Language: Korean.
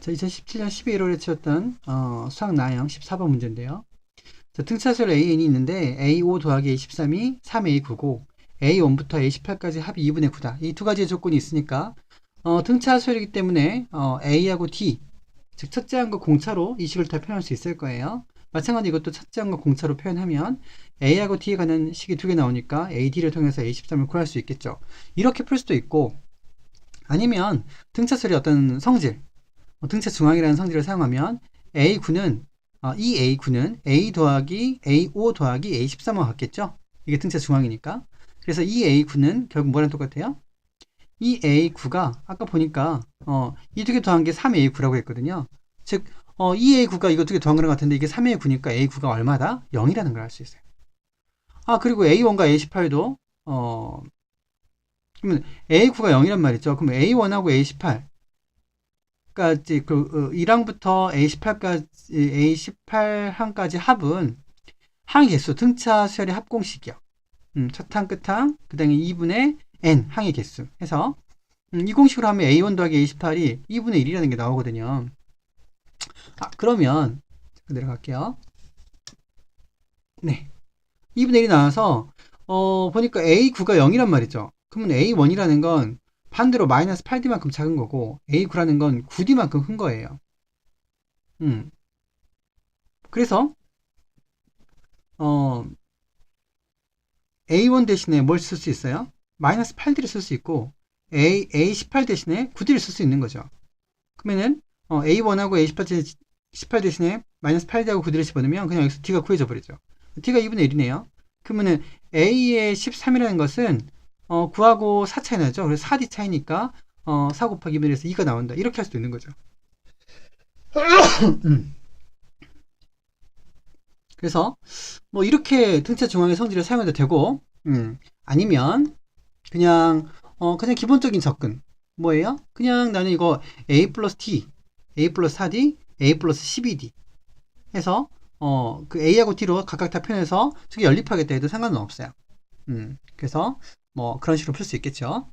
자, 2017년 12월에 치웠던 어, 수학 나형 14번 문제인데요. 자, 등차수열 AN이 있는데 A5 더하기 A13이 3A9고 A1부터 A18까지 합이 2분의 9다. 이 두 가지의 조건이 있으니까 어, 등차수열이기 때문에 어, A하고 D 즉 첫째 항과 공차로 이 식을 다 표현할 수 있을 거예요. 마찬가지 이것도 첫째 항과 공차로 표현하면 A하고 D에 관한 식이 두 개 나오니까 AD를 통해서 A13을 구할 수 있겠죠. 이렇게 풀 수도 있고 아니면 등차수열의 어떤 성질 어, 등차 중앙이라는 성질을 사용하면 A9는 어, 이 A9는 A 더하기 A5 더하기 A13과 같겠죠? 이게 등차 중앙이니까. 그래서 이 A9는 결국 뭐랑 똑같아요? 이 A9가 아까 보니까 어, 이 두 개 더한 게 3A9라고 했거든요. 즉, 어, 이 A9가 이거 두 개 더한 거랑 같은데 이게 3A9니까 A9가 얼마다? 0이라는 걸 알 수 있어요. 아, 그리고 A1과 A18도 어, 그러면 A9가 0이란 말이죠. 그럼 A1하고 A18 까지 그 어, 1항부터 A18까지 A18항까지 합은 항의 개수 등차 수열의 합공식이요. 음, 첫 항, 끝 항, 그다음에 2분의 n 항의 개수 해서 음, 이 공식으로 하면 A1 더하기 A18이 2분의 1이라는 게 나오거든요. 아, 그러면 내려갈게요. 네. 2분의 1이 나와서 어, 보니까 A9가 0이란 말이죠. 그러면 A1이라는 건 반대로 마이너스 8D만큼 작은 거고 A9라는 건 9D만큼 큰 거예요. 음. 그래서 어 A1 대신에 뭘 쓸 수 있어요? 마이너스 8D를 쓸 수 있고 A, A18 대신에 9D를 쓸 수 있는 거죠. 그러면은 어, A1하고 A18, 18 대신에 마이너스 8D하고 9D를 집어넣으면 그냥 여기서 D가 구해져 버리죠. D가 2분의 1이네요. 그러면은 A의 13이라는 것은 어, 9하고 4 차이 나죠. 그래서 4D 차이니까 어, 4 곱하기 2분의 1에서 2가 나온다. 이렇게 할 수도 있는 거죠. 음. 그래서 뭐 이렇게 등차 중앙의 성질을 사용해도 되고 음, 아니면 그냥 어, 그냥 기본적인 접근 뭐예요? 그냥 나는 이거 a 플러스 t, a 플러스 4d, a 플러스 12d 해서 어, 그 a하고 t로 각각 다 표현해서 저게 연립하겠다 해도 상관은 없어요. 음, 그래서 뭐 그런 식으로 풀 수 있겠죠.